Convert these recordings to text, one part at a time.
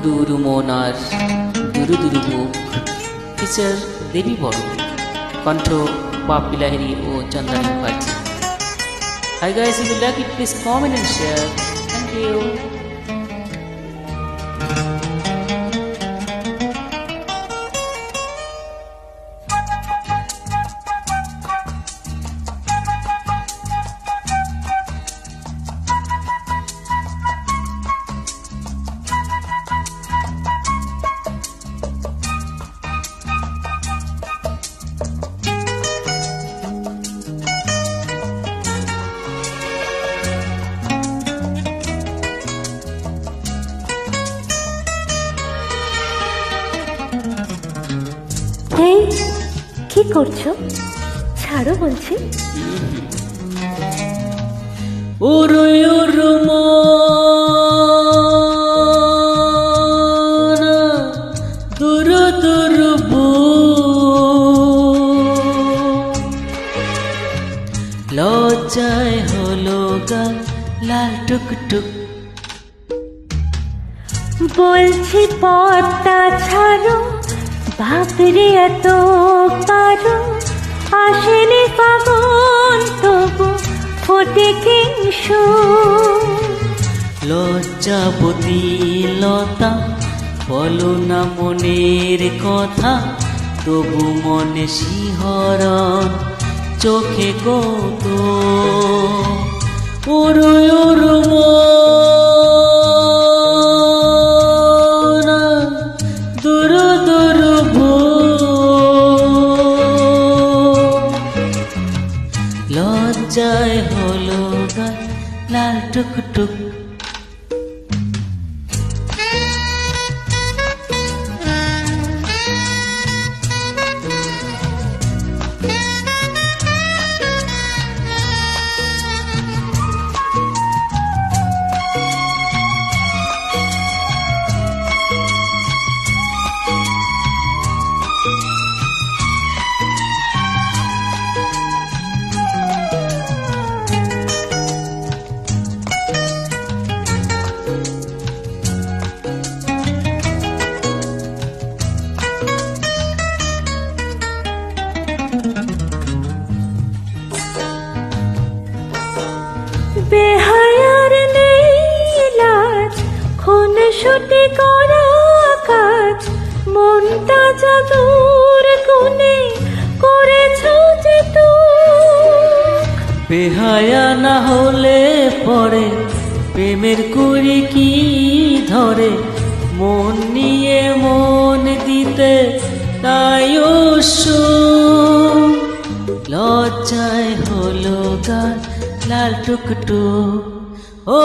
উরু উরু মন আর দুরু দুরু বুক ফিচার দেবী বড় কণ্ঠ বাপ্পি লাহিরি ও Chandrani Mukherjee Hi guys, if you like it, please comment and share. Thank এই কি করছ? ছাড়ো বলছি। উরু উরু দুরু দুরু বুক লজ্জায় হলো গাল লাল টুকটুক বলছি পর্দা ছাড়ো বাপরে এত পারো, আসেনি পাগল তবু, ফোটে কিংসু লজ্জাবতী লতা, বলো না মনের কথা, তবু মনে শিহরণ, চোখে কত উরু উরু লজ্জায় হলো গা লাল টুকটুক ছুটি করা কাজ মনটা জাদুর কোণে করেছ যে বেহায়া না হলে পরে প্রেমের কুড়ি কি ধরে? মন নিয়ে মন দিতে তাই লজ্জায় হলো গান, লাল টুকটুক। ও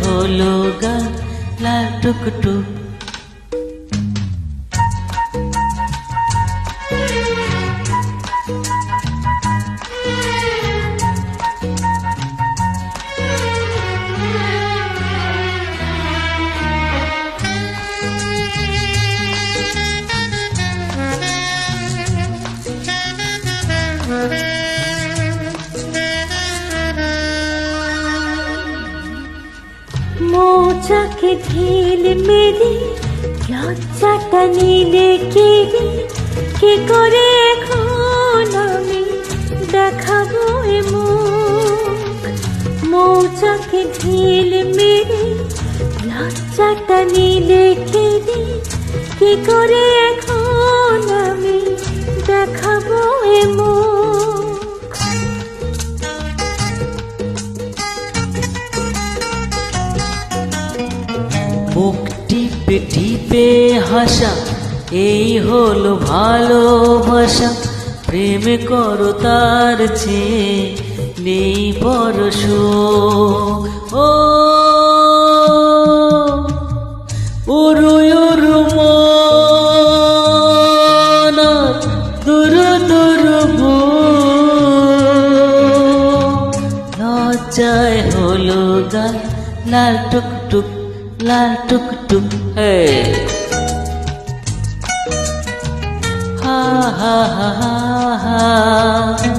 লজ্জায় হলো গান লাল টুকটুক মৌচাকে ঢিল মেরে লজ্জাটা নিলে কেড়ে কি করে এখন আমি দেখাবো মুখ? মৌচাকে ঢিল মেরে লজ্জাটা নিলে কেড়ে কে করে এখন টিপে হাসা, এই হলো ভালোবাসা প্রেম করো তার চেয়ে নেই পরশ ও উরু উরু মন, দুরু দুরু বুক। লজ্জায় হলো গাল লাল la trúc trúc hey. ha ha ha ha ha